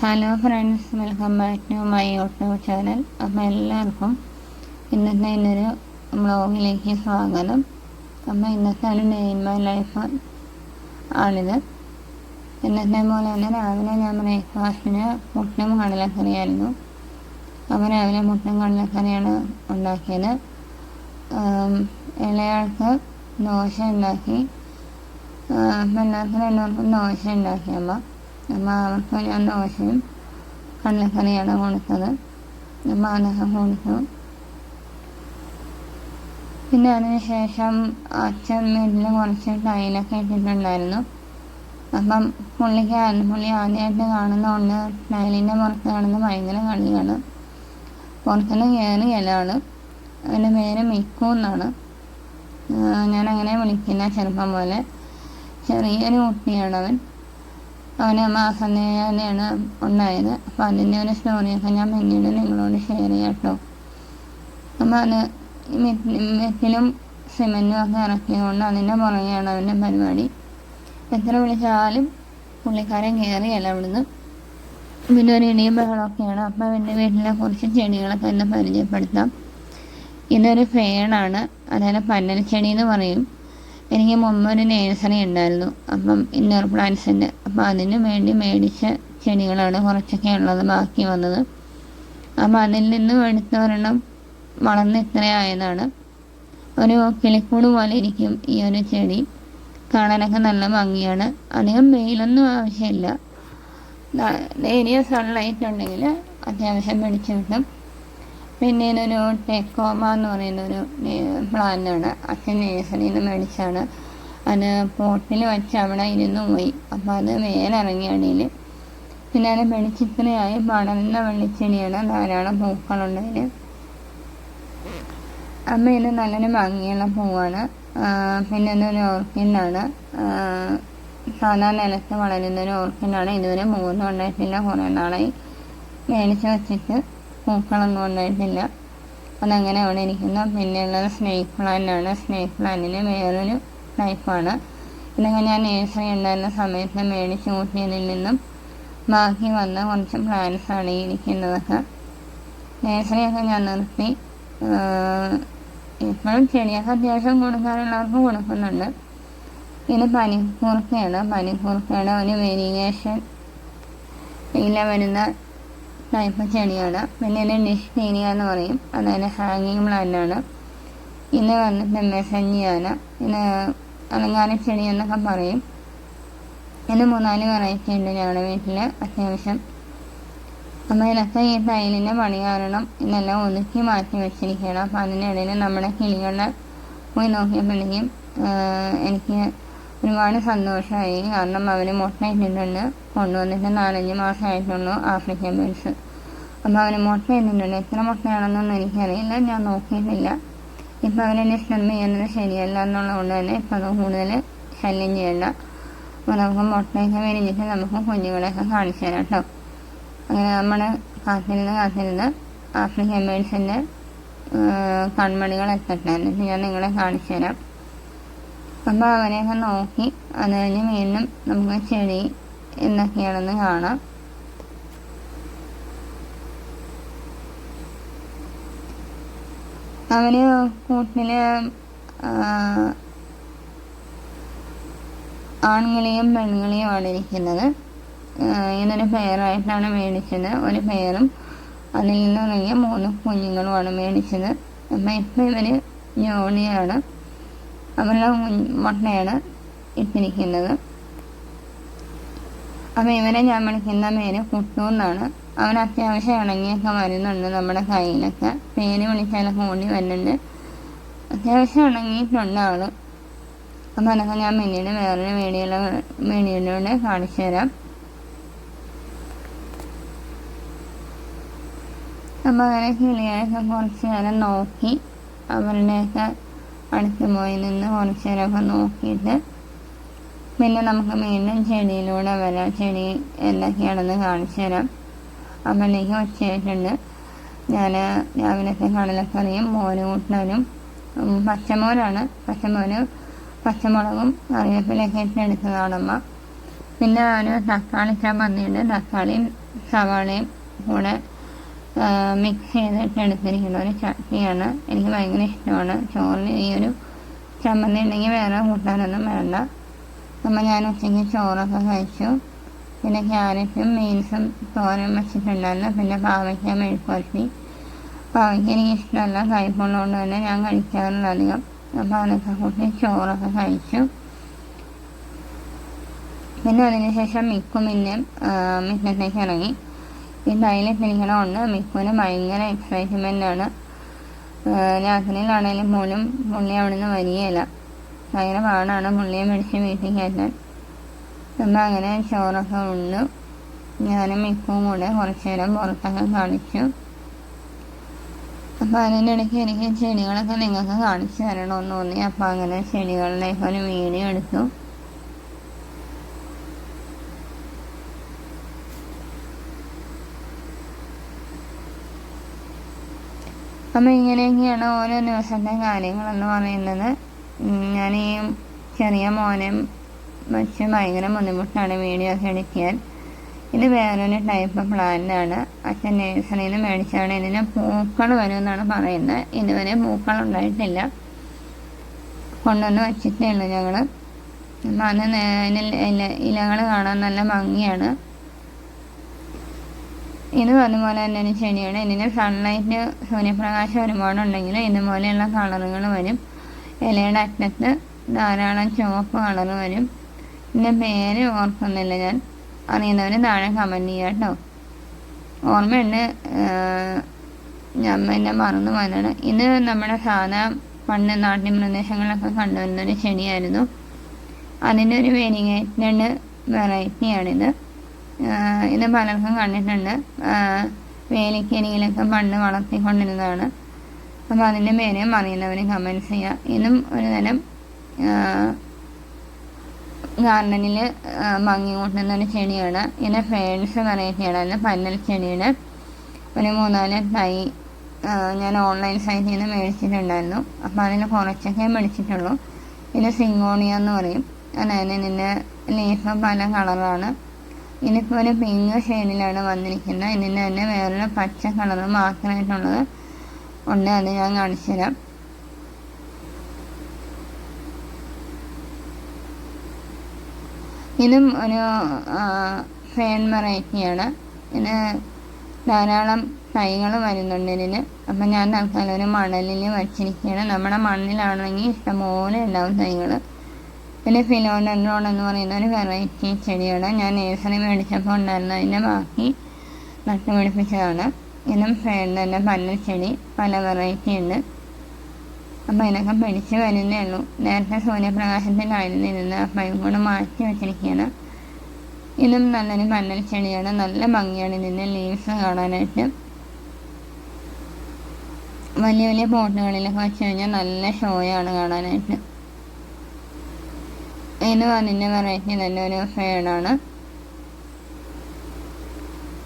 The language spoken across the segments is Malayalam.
Hello friends welcome back to my YouTube channel അപ്പം എല്ലാവർക്കും ഇന്നത്തെ ഇന്നൊരു വ്ളോഗിലേക്ക് സ്വാഗതം. അപ്പം ഇന്നത്തെ ഒരു ഡേ ഇൻ മൈ ലൈഫ് ആണിത്. ഇന്നത്തെ പോലെ തന്നെ രാവിലെ ഞാൻ ബ്രേക്ക്ഫാസ്റ്റിന് മുട്ടും കടലക്കറിയായിരുന്നു. അപ്പം രാവിലെ മുട്ടും കടലക്കറിയാണ് ഉണ്ടാക്കിയത്. ഇളയാൾക്ക് ദോശ ഉണ്ടാക്കി. എല്ലാവർക്കും രണ്ടുപേർക്കും ദോശ ഉണ്ടാക്കി അമ്മ. അപ്പം അവർക്ക് ഞാൻ ദോശയും കടലക്കറിയാണ് കൊടുത്തത് അതൊക്കെ കൊടുത്തു പിന്നെ അതിനുശേഷം അച്ഛൻ വീട്ടിൽ കുറച്ച് ടൈലൊക്കെ ഇട്ടിട്ടുണ്ടായിരുന്നു അപ്പം പുള്ളിക്ക് പുള്ളി ആദ്യമായിട്ട് കാണുന്നതുകൊണ്ട് ടൈലിന്റെ പുറത്ത് കാണുന്ന ഭയങ്കര കളിയാണ് പുറത്തുനിന്ന് കയറിയല്ല ആൾ അവന്റെ പേര് മിക്കു എന്നാണ് ഞാനങ്ങനെ വിളിക്കില്ല ചെറുപ്പം പോലെ ചെറിയൊരു കുട്ടിയാണ് അവൻ അവന് മാസം തന്നെയാണ് ഉണ്ടായത് അപ്പം അതിന്റെ ഒരു സ്റ്റോറിയൊക്കെ ഞാൻ പിന്നീട് നിങ്ങളോട് ഷെയർ ചെയ്യാം കേട്ടോ അപ്പം അത് മെറ്റിലും സിമെന്റും ഒക്കെ ഇറക്കിയതുകൊണ്ട് അതിന്റെ പുറകെയാണ് അവന്റെ പരിപാടി. എത്ര വിളിച്ചാലും പുള്ളിക്കാരൻ കയറിയല്ല അവിടുന്ന്. പിന്നെ ഒരു ഇടിയും ബഹളമൊക്കെയാണ്. അപ്പം എന്റെ വീട്ടിലെ കുറച്ച് ചെടികളൊക്കെ എന്നെ പരിചയപ്പെടുത്താം. ഇതൊരു ഫേണാണ് അതായത് പന്നൽ ചെടി എന്ന് പറയും. എനിക്ക് മുമ്പൊരു നേഴ്സറി ഉണ്ടായിരുന്നു. അപ്പം ഇന്നർ പ്ലാന്റ്സിന്റെ അപ്പം അതിന് വേണ്ടി മേടിച്ച ചെടികളാണ് കുറച്ചൊക്കെ ഉള്ളത് ബാക്കി വന്നത്. അപ്പം അതിൽ നിന്ന് എടുത്ത ഒരെണ്ണം വളർന്ന് ഇത്രയായതാണ് ഒരു കിളിക്കൂട് പോലെ ഇരിക്കും ഈ ഒരു ചെടി. കാണാനൊക്കെ നല്ല ഭംഗിയാണ്. അധികം വെയിലൊന്നും ആവശ്യമില്ല. നേരിയ സൺലൈറ്റ് ഉണ്ടെങ്കിൽ അത്യാവശ്യം പിടിച്ചു കിട്ടും. പിന്നെ ഇതൊരു ടെക്കോമ എന്ന് പറയുന്നൊരു പ്ലാന്റാണ് അച്ഛൻ നേഴ്സറിയിൽ നിന്ന് മേടിച്ചാണ്. അത് പോട്ടിൽ വെച്ച് അവിടെ ഇരുന്ന് പോയി. അപ്പോൾ അത് മേലിറങ്ങിയാണെങ്കിൽ പിന്നെ അത് വെളിച്ചിത്രയായി പടർന്ന വെള്ളിച്ചെടിയാണ് ധാരാളം പൂക്കളുണ്ട് അതിൽ അമ്മ ഇത് നല്ലൊരു ഭംഗിയുള്ള പൂവാണ്. പിന്നെ ഇതൊരു ഓർക്കിഡാണ്. സാധാ നിലത്ത് വളരുന്ന ഒരു ഓർക്കിഡാണ്. ഇതുവരെ മൂന്നും ഉണ്ടായിട്ടില്ല. കുറേ നാളായി മേടിച്ച് വെച്ചിട്ട്. പൂക്കളൊന്നും ഉണ്ടായിട്ടില്ല അതങ്ങനെ അവിടെ ഇരിക്കുന്നു പിന്നെയുള്ളത് സ്നേക്ക് പ്ലാന്റാണ് സ്നേക്ക് പ്ലാന്റിന് വേറൊരു ടൈപ്പാണ് ഇതൊക്കെ ഞാൻ നേഴ്സറി ഉണ്ടായിരുന്ന സമയത്ത് മേടിച്ച് കൂട്ടിയതിൽ നിന്നും ബാക്കി വന്ന കുറച്ച് പ്ലാന്റ്സ് ആണ് ഈ ഇരിക്കുന്നതൊക്കെ. നേഴ്സറിയൊക്കെ ഞാൻ നിർത്തി. ഇപ്പോഴും ചെടിയൊക്കെ അത്യാവശ്യം കൊടുക്കാറുള്ളവർക്ക് കൊടുക്കുന്നുണ്ട്. ഇത് പനിക്കൂർക്കയാണ്. പനിക്കൂർക്കയുടെ ഒരു വേരിയേഷൻ ഇല വരുന്ന ടൈപ്പ് ചെടിയാണ് പിന്നെ എന്നെ ഡിസ്റ്റീരിയ എന്ന് പറയും. അതായത് ഹാങ്ങിങ് പ്ലാന്റ് ആണ്. ഇത് വന്നിട്ട് മെഹഞ്ഞിയാണ് ഇന്ന് അലങ്കാര ചെടി എന്നൊക്കെ പറയും. ഇന്ന് മൂന്നാൽ വെറൈറ്റി ഉണ്ട് ഞങ്ങളുടെ വീട്ടിൽ അത്യാവശ്യം അപ്പം ഇതൊക്കെ ഈ ടൈലിന്റെ പണി കാരണം ഇതെല്ലാം ഒതുക്കി മാറ്റി വെച്ചിരിക്കണം അപ്പം അതിനിടയിൽ നമ്മുടെ കിളികളെ പോയി നോക്കിയപ്പോഴേക്കും എനിക്ക് ഒരുപാട് സന്തോഷമായി. കാരണം അവന് മുട്ട ഇട്ടിട്ടുണ്ട് കൊണ്ടുവന്നിട്ട് നാലഞ്ച് മാസമായിട്ടുള്ളൂ ആഫ്രിക്കൻ ബേഡ്സ് അപ്പോൾ അവന് മുട്ട ഇട്ടിട്ടുണ്ട് എത്ര മുട്ടയാണെന്നൊന്നും എനിക്കറിയില്ല. ഞാൻ നോക്കിയിട്ടില്ല. ഇപ്പം അവനെ ഡിസ്റ്റർബ് ചെയ്യുന്നത് ശരിയല്ല എന്നുള്ളതുകൊണ്ട് തന്നെ ഇപ്പം അത് കൂടുതൽ ശല്യം ചെയ്യണ്ട. അപ്പോൾ നമുക്ക് മുട്ടയൊക്കെ വിരിഞ്ഞിട്ട് നമുക്ക് കുഞ്ഞുങ്ങളെയൊക്കെ കാണിച്ചു തരാം കേട്ടോ. അങ്ങനെ നമ്മൾ കാത്തിരുന്ന് കാത്തിരുന്ന് ആഫ്രിക്കൻ ബേഡ്സിന്റെ കൺമണികൾ എത്തട്ടെ. എന്നിട്ട് ഞാൻ നിങ്ങളെ കാണിച്ചു തരാം. അപ്പോൾ അങ്ങനെയൊക്കെ നോക്കി അത് കഴിഞ്ഞ് വീണ്ടും നമുക്ക് ചെടി എന്നൊക്കെയാണെന്ന് കാണാം. അവന് കൂട്ടിൽ ആ, ആൺകിളിയും പെൺകിളിയുമാണ് ഇരിക്കുന്നത്. ഇതൊരു പെയറായിട്ടാണ് മേടിച്ചത്. ഒരു പെയറും അതിൽ നിന്നിറങ്ങിയ മൂന്ന് കുഞ്ഞുങ്ങളുമാണ് മേടിച്ചത്. അപ്പം ഇപ്പം ഇവർ ജോഡിയാണ്. കുഞ്ഞ് മുട്ടയാണ് ഇട്ടിരിക്കുന്നത്. അപ്പം ഇവരെ ഞാൻ വിളിക്കുന്ന പേര് കുട്ടു എന്നാണ്. അവൻ അത്യാവശ്യം ഇണങ്ങിയൊക്കെ വരുന്നുണ്ട് നമ്മുടെ കയ്യിലൊക്കെ. പേര് വിളിച്ചാലൊക്കെ ഓടി വരുന്നുണ്ട്. അത്യാവശ്യം ഇണങ്ങിയിട്ടുണ്ട് ആൾ അപ്പം അതൊക്കെ ഞാൻ പിന്നീട് വേറൊരു വീഡിയോ വീഡിയോയിലൂടെ കാണിച്ചു തരാം. അപ്പം അങ്ങനെ കിളികളൊക്കെ കുറച്ച് നേരം നോക്കി. അവരുടെയൊക്കെ അടുത്ത് പോയി നിന്ന് കുറച്ചേരൊക്കെ നോക്കിയിട്ട് പിന്നെ നമുക്ക് വീണ്ടും ചെടിയിലൂടെ വരാം. ചെടി എന്തൊക്കെയാണെന്ന് കാണിച്ചു തരാം. അപ്പോഴേക്ക് ഉച്ചയായിട്ടുണ്ട് ഞാൻ രാവിലത്തെ കടലക്കറിയും മോര് കൂട്ടാനും പച്ചമോരാണ്. പച്ചമോര് പച്ചമുളകും കറിവേപ്പിലൊക്കെ ഇട്ടെടുത്തതാണമ്മ പിന്നെ ഒരു തക്കാളി ചമ്മന്തിയുണ്ട് തക്കാളിയും സവാളയും കൂടെ മിക്സ് ചെയ്തിട്ട് എടുത്തിരിക്കുന്ന ഒരു ചട്നിയാണ്. എനിക്ക് ഭയങ്കര ഇഷ്ടമാണ്. ചോറിന് ഈ ഒരു ചമ്മന്തി ഉണ്ടെങ്കിൽ വേറെ കൂട്ടാനൊന്നും വേണ്ട. അപ്പം ഞാൻ ഉച്ചയ്ക്ക് ചോറൊക്കെ കഴിച്ചു. പിന്നെ ക്യാരറ്റും മീൻസും തോരൻ വെച്ചിട്ടുണ്ടായിരുന്നു. പിന്നെ പാവയ്ക്ക മെഴുക്കുവരട്ടി പാവയ്ക്ക എനിക്ക് ഇഷ്ടമല്ല. കഴിപ്പുള്ളതുകൊണ്ട് തന്നെ ഞാൻ കഴിക്കാറില്ല അധികം. അപ്പോൾ അതൊക്കെ കൂട്ടി ചോറൊക്കെ കഴിച്ചു. പിന്നെ അതിനുശേഷം മിക്കും പിന്നെ മിറ്റത്തേക്ക് ഇറങ്ങി. ഈ തൈലിട്ടിരിക്കണമുണ്ട് മിക്കുവിന് ഭയങ്കര എക്സൈറ്റ്മെന്റ് ആണ് രാത്രിയിലാണെങ്കിലും പോലും പുള്ളി അവിടെ നിന്ന് വരികയില്ല. ഭയങ്കര പാടാണ് പുള്ളിയെ മേടിച്ച് വീട്ടിൽ കയറ്റാൻ. അപ്പം അങ്ങനെ ചോറൊക്കെ ഉണ്ട് ഞാനും മിക്കും കൂടെ കുറച്ച് നേരം പുറത്തൊക്കെ കാണിച്ചു. അപ്പോൾ അതിന്റെ ഇടയ്ക്ക് എനിക്ക് ചെടികളൊക്കെ നിങ്ങൾക്ക് കാണിച്ചു തരണമെന്ന് തോന്നി. അപ്പോൾ അങ്ങനെ ചെടികളുടെയൊക്കെ ഒരു വീഡിയോ എടുത്തു. അപ്പം ഇങ്ങനെയൊക്കെയാണ് ഓരോ ദിവസത്തെ കാര്യങ്ങളെന്ന് പറയുന്നത്. ഞാൻ ഈ ചെറിയ മോനെ വെച്ച് ഭയങ്കര ബുദ്ധിമുട്ടാണ് വീഡിയോ ഒക്കെ എടുക്കാൻ. ഇത് വേറൊരു ടൈപ്പ് പ്ലാന്റാണ് അച്ഛൻ നേഴ്സറിയിൽ നിന്ന് മേടിച്ചാണ് ഇതിന് പൂക്കൾ വരുമെന്നാണ് പറയുന്നത്. ഇതുവരെ പൂക്കൾ ഉണ്ടായിട്ടില്ല. കൊണ്ടുവന്ന് വെച്ചിട്ടേ ഉള്ളൂ ഞങ്ങൾ അത് ഇലകൾ കാണാൻ നല്ല ഭംഗിയാണ്. ഇതും അതുപോലെ തന്നെ ചെടിയാണ്. ഇതിന് സൺലൈറ്റ് സൂര്യപ്രകാശം ഒരുപാട് ഉണ്ടെങ്കിൽ ഇതുപോലെയുള്ള കളറുകൾ വരും. ഇലയുടെ അറ്റത്ത് ധാരാളം ചുവപ്പ് കളർ വരും. ഇതിന്റെ പേര് ഓർക്കുന്നില്ല ഞാൻ. അറിയുന്നവർ താഴെ കമന്റ് ചെയ്യാം കേട്ടോ. ഓർമ്മയുണ്ട് ഞാൻ എന്നെ മറന്നു പോയതാണ്. ഇത് നമ്മുടെ സാധാ പണ്ട് നാട്ടിൻ പ്രദേശങ്ങളിലൊക്കെ കണ്ടുവരുന്ന ഒരു ചെടിയായിരുന്നു. അതിന്റെ ഒരു വേരിയേറ്റഡ് വെറൈറ്റിയാണിത് ഇത് പലർക്കും കണ്ടിട്ടുണ്ട്. വേലിക്കരിയിലൊക്കെ മണ്ണ് വളർത്തിക്കൊണ്ടിരുന്നതാണ്. അപ്പോൾ അതിന്റെ പേര് അറിയുന്നവർ കമൻസ് ചെയ്യുക ഇതും ഒരു തരം ഗാർഡനിൽ ഭംഗി കൂട്ടുന്ന ഒരു ചെടിയാണ് ഇതിന്റെ ഫേൺസ് വെറൈറ്റിയാണ് അതിന്റെ പന്നൽ ചെടിയുടെ ഒരു മൂന്നാൽ തൈ ഞാൻ ഓൺലൈൻ സൈറ്റിൽ നിന്ന് മേടിച്ചിട്ടുണ്ടായിരുന്നു. അപ്പോൾ അതിന് കുറച്ചൊക്കെ മേടിച്ചിട്ടുള്ളൂ. ഇത് സിങ്കോണിയ എന്ന് പറയും. അതായത് ഇതിന്റെ ലീഫ് പല കളറാണ് ഇതിപ്പോൾ ഒരു പിങ്ക് ഷെയ്ഡിലാണ് വന്നിരിക്കുന്നത്. ഇതിന്റെ തന്നെ വേറൊരു പച്ച കളർ മാത്രമായിട്ടുള്ളത് ഉണ്ട്. അത് ഞാൻ കാണിച്ചു തരാം. ഇതും ഒരു ഫേൺ വെറൈറ്റിയാണ്. ഇതിന് ധാരാളം തൈകൾ വരുന്നുണ്ട് ഇതിന്. അപ്പം ഞാൻ തൽക്കാലം ഒരു മണലിൽ വച്ചിരിക്കുകയാണ്. നമ്മുടെ മണ്ണിലാണെങ്കിൽ ഇഷ്ടംപോലെ ഉണ്ടാവും തൈകൾ പിന്നെ ഫിലോഡൻഡ്രോൺ എന്ന് പറയുന്ന ഒരു വെറൈറ്റി ചെടിയാണ് ഞാൻ നേഴ്സറി മേടിച്ചപ്പോൾ ഉണ്ടായിരുന്നു അതിന്റെ ബാക്കി നട്ടുപിടിപ്പിച്ചതാണ് ഇതും തന്നെ പല ചെടി പല വെറൈറ്റി ഉണ്ട്. അപ്പം അതിനൊക്കെ പിടിച്ച് വരുന്നേ ഉള്ളൂ. നേരത്തെ സൂര്യപ്രകാശത്തിലായിരുന്നു ഇരുന്ന് അപ്പം ഇതും കൂടെ മാറ്റി വെച്ചിരിക്കുകയാണ്. ഇതും നല്ലൊരു പന്നൽ ചെടിയാണ്. നല്ല ഭംഗിയാണ് ഇതിന്റെ ലീവ്സ് കാണാനായിട്ട്. വലിയ വലിയ പോട്ടുകളിലൊക്കെ വെച്ച് കഴിഞ്ഞാൽ നല്ല ഷോയാണ് കാണാനായിട്ട്. ഇത് പറഞ്ഞു വെറൈറ്റി നല്ലൊരു ഫേഡാണ്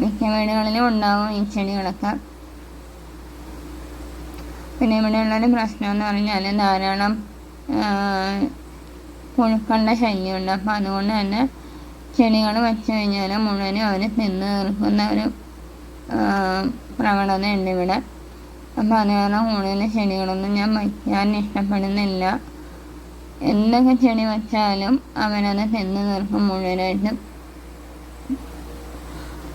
മിക്ക വീടുകളിലും ഉണ്ടാവും ഈ ചെടികളൊക്കെ. പിന്നെ ഇവിടെയുള്ളൊരു പ്രശ്നം എന്ന് പറഞ്ഞാൽ ധാരാളം പുഴുക്കളുടെ ശല്യമുണ്ട്. അപ്പം അതുകൊണ്ട് തന്നെ ചെടികൾ വെച്ച് കഴിഞ്ഞാൽ മുഴുവനും അവർ തിന്ന് തീർക്കുന്ന ഒരു പ്രവണതയുണ്ട് ഇവിടെ. അപ്പം അത് കൂടുതൽ ചെടികളൊന്നും ഞാൻ വയ്ക്കാൻ ഇഷ്ടപ്പെടുന്നില്ല. എന്തൊക്കെ ചെടി വച്ചാലും അവനത് തിന്നു തീർക്കും മുഴുവനായിട്ടും.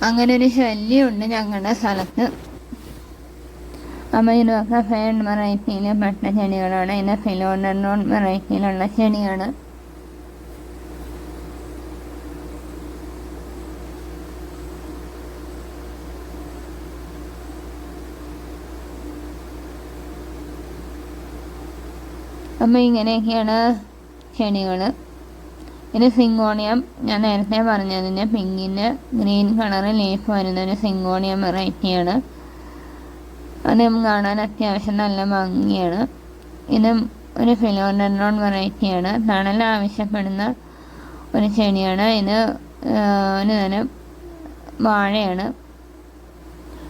അങ്ങനെ ഒരു ശല്യമുണ്ട് ഞങ്ങളുടെ സ്ഥലത്ത്. അപ്പം ഇതൊക്കെ ഫേൺ വെറൈറ്റിയിൽ പെട്ട ചെടികളാണ്. ഇത് ഫിലോഡൻഡ്രോൺ വെറൈറ്റിയിലുള്ള ചെടിയാണ് അപ്പോൾ ഇങ്ങനെയൊക്കെയാണ് ചെടികൾ ഇത് സിങ്കോണിയം ഞാൻ നേരത്തെ പറഞ്ഞതിന് പിങ്കിന്റെ ഗ്രീൻ കളർ ലീഫ് വരുന്ന ഒരു സിങ്കോണിയം വെറൈറ്റിയാണ്. അത് കാണാൻ അത്യാവശ്യം നല്ല ഭംഗിയാണ്. ഇതും ഒരു ഫിലോഡൻഡ്രോൺ വെറൈറ്റിയാണ്. തണൽ ആവശ്യപ്പെടുന്ന ഒരു ചെടിയാണ്. ഇത് ഒരു തരം വാഴയാണ്.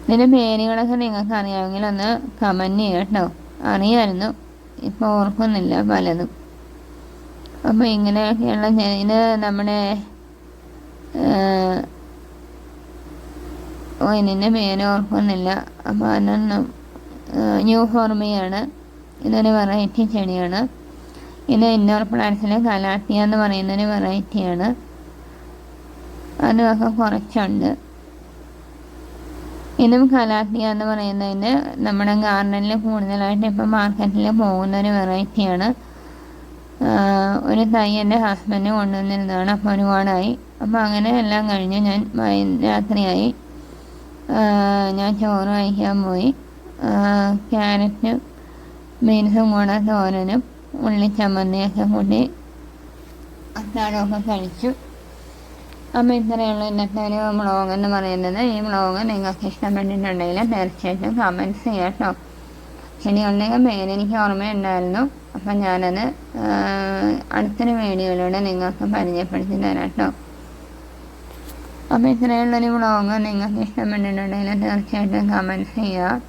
ഇതിന്റെ പേരുകളൊക്കെ നിങ്ങൾക്ക് അറിയാമെങ്കിൽ ഒന്ന് കമന്റ് ചെയ്യാം കേട്ടോ. ഇപ്പോൾ ഓർക്കുന്നില്ല പലതും. അപ്പോൾ ഇങ്ങനെയൊക്കെയുള്ള ഇത് നമ്മുടെ ഓ ഇതിന്റെ പേര് ഓർക്കുന്നില്ല അപ്പോൾ അതൊന്നും ന്യൂ ഫോർമിയാണ് ഇതൊരു വെറൈറ്റി ചെടിയാണ്. ഇത് ഇന്നോർ പ്ലാന്റ്സിലെ കലാട്ടിയ എന്ന് പറയുന്നൊരു വെറൈറ്റിയാണ് അതുമൊക്കെ കുറച്ചുണ്ട്. ഇതും കലാത്തിയ എന്ന് പറയുന്നതിന് നമ്മുടെ ഗാർഡനിൽ കൂടുതലായിട്ട് ഇപ്പം മാർക്കറ്റിൽ പോകുന്ന ഒരു വെറൈറ്റിയാണ് ഒരു തൈ എന്റെ ഹസ്ബൻഡ് കൊണ്ടുവന്നിരുന്നതാണ്. അപ്പോൾ ഒരുപാടായി. അപ്പോൾ അങ്ങനെ എല്ലാം കഴിഞ്ഞ് ഞാൻ രാത്രിയായി. ഞാൻ ചോറ് കഴിക്കാൻ പോയി. ക്യാരറ്റ് ബീൻസും കൂടെ തോരനും ഉള്ളിച്ചമ്മന്തിയൊക്കെ കൂട്ടി അത്താഴമൊക്കെ കഴിച്ചു. അപ്പോൾ ഇത്രയുള്ള ഇന്നത്തെ ഒരു വ്ളോഗ് എന്ന് പറയുന്നത് ഈ വ്ളോഗ് നിങ്ങൾക്ക് ഇഷ്ടപ്പെട്ടിട്ടുണ്ടെങ്കിൽ തീർച്ചയായിട്ടും കമന്റ്സ് ചെയ്യാം ഇനി ഉണ്ടെങ്കിൽ പേര് എനിക്ക് ഓർമ്മയുണ്ടായിരുന്നു. അപ്പം ഞാനത് അടുത്തൊരു വീഡിയോയിലൂടെ നിങ്ങൾക്ക് പരിചയപ്പെടുത്തി തരാം കേട്ടോ അപ്പോൾ ഇത്രയുള്ളൊരു വ്ളോഗ് നിങ്ങൾക്ക് ഇഷ്ടപ്പെട്ടിട്ടുണ്ടെങ്കിൽ തീർച്ചയായിട്ടും കമന്റ്സ് ചെയ്യുക.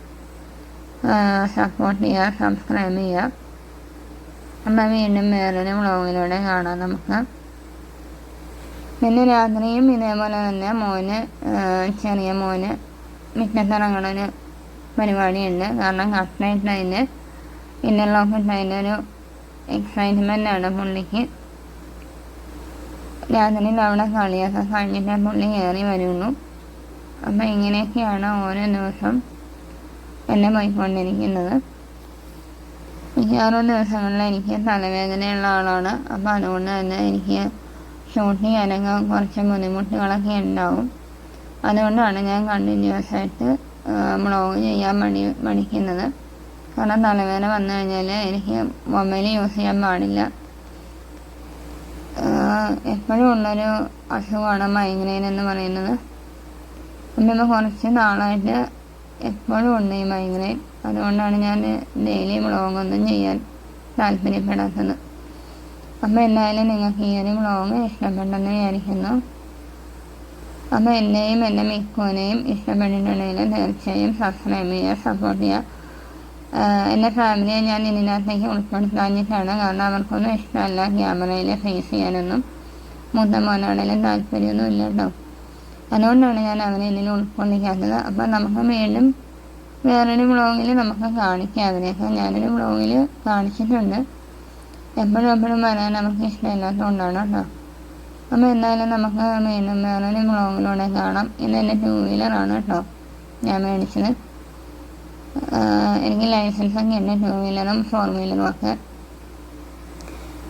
സപ്പോർട്ട് ചെയ്യുക സബ്സ്ക്രൈബ് ചെയ്യുക. അപ്പം വീണ്ടും വേറൊരു വ്ളോഗിലൂടെ കാണാം നമുക്ക്. പിന്നെ രാത്രിയും ഇതേപോലെ തന്നെ മോന് ചെറിയ മോന് മുറ്റത്തിറങ്ങണൊരു പരിപാടിയുണ്ട്. കാരണം കട്ട്ലൈറ്റ് ഇന്നർലോക്ക് ഇട്ടതിന്റെ ഒരു എക്സൈറ്റ്മെന്റ് ആണ് പുള്ളിക്ക്. രാത്രി അവിടെ കളിയൊക്കെ കഴിഞ്ഞിട്ടേ പുള്ളി കയറി വരുള്ളൂ അപ്പം ഇങ്ങനെയൊക്കെയാണ് ഓരോ ദിവസം എന്നെ പോയിക്കൊണ്ടിരിക്കുന്നത്. മിക്കവാറും ദിവസങ്ങളിൽ എനിക്ക് തലവേദനയുള്ള ആളാണ്. അപ്പോൾ അതുകൊണ്ട് തന്നെ എനിക്ക് ഷൂട്ട് ചെയ്യാനൊക്കെ കുറച്ച് ബുദ്ധിമുട്ടുകളൊക്കെ ഉണ്ടാവും അതുകൊണ്ടാണ് ഞാൻ കണ്ടിന്യൂസ് ആയിട്ട് ബ്ലോഗ് ചെയ്യാൻ മടി മടിക്കുന്നത് കാരണം തലവേദന വന്നു കഴിഞ്ഞാൽ എനിക്ക് മൊബൈൽ യൂസ് ചെയ്യാൻ പാടില്ല. എപ്പോഴും ഉള്ളൊരു അസുഖമാണ് മൈഗ്രെയിൻ എന്ന് പറയുന്നത്. അപ്പം കുറച്ച് നാളായിട്ട് എപ്പോഴും ഉണ്ട് ഈ മൈഗ്രെയിൻ അതുകൊണ്ടാണ് ഞാൻ ഡെയിലി ബ്ലോഗൊന്നും ചെയ്യാൻ താല്പര്യപ്പെടാത്തത്. അപ്പോൾ എന്നായാലും നിങ്ങൾക്ക് ഈ ഒരു വ്ളോഗ് ഇഷ്ടപ്പെട്ടെന്ന് വിചാരിക്കുന്നു. അപ്പോൾ എന്നെയും എന്റെ മിക്കോനെയും ഇഷ്ടപ്പെട്ടിട്ടുണ്ടെങ്കിൽ തീർച്ചയായും സബ്സ്ക്രൈബ് ചെയ്യുക സപ്പോർട്ട് ചെയ്യുക. എന്റെ ഫാമിലിയെ ഞാൻ ഇതിനകത്തേക്ക് ഉൾപ്പെടുത്താഞ്ഞിട്ടാണ്. കാരണം അവർക്കൊന്നും ഇഷ്ടമല്ല ക്യാമറയിൽ ഫേസ് ചെയ്യാനൊന്നും. മൂത്ത മോനാണെങ്കിലും താല്പര്യമൊന്നും ഇല്ല കേട്ടോ. അതുകൊണ്ടാണ് ഞാൻ അവനെ ഇതിൽ ഉൾക്കൊള്ളിക്കാത്തത്. അപ്പോൾ നമുക്ക് വീണ്ടും വേറൊരു വ്ളോഗിൽ നമുക്ക് കാണിക്കാം. അവരെയൊക്കെ ഞാനൊരു വ്ളോഗിൽ കാണിച്ചിട്ടുണ്ട്. എപ്പോഴും എപ്പോഴും വരാൻ നമുക്ക് ഇഷ്ടമില്ലാത്തതുകൊണ്ടാണ് കേട്ടോ. അപ്പോൾ എന്തായാലും നമുക്ക് വീണ്ടും വേറൊരു വ്ളോഗിലൂടെ കാണാം. ഇത് എന്റെ ടൂ വീലറാണ് കേട്ടോ. ഞാൻ മേടിച്ചത്. എനിക്ക് ലൈസൻസ് ഒക്കെ ഉണ്ട് ടൂ വീലറും ഫോർ വീലറും ഒക്കെ.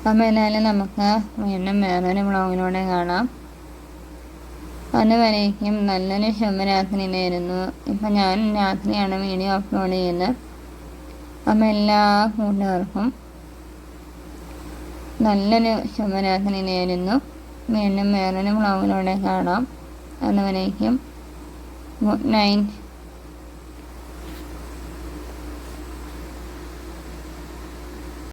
അപ്പോൾ എന്തായാലും നമുക്ക് വീണ്ടും വേറൊരു വ്ളോഗിലൂടെ കാണാം. അതുവരേക്കും നല്ലൊരു ശുഭരാത്രി നേരുന്നു ഇപ്പം ഞാൻ രാത്രിയാണ് വീഡിയോ അപ്ലോഡ് ചെയ്യുന്നത്. അപ്പം എല്ലാ കൂട്ടുകാർക്കും നല്ലൊരു നേരുന്നു വീണ്ടും വേറൊരു വ്ളോഗിലൂടെ കാണാം. അതുവരേക്കും ഗുഡ് നൈറ്റ്.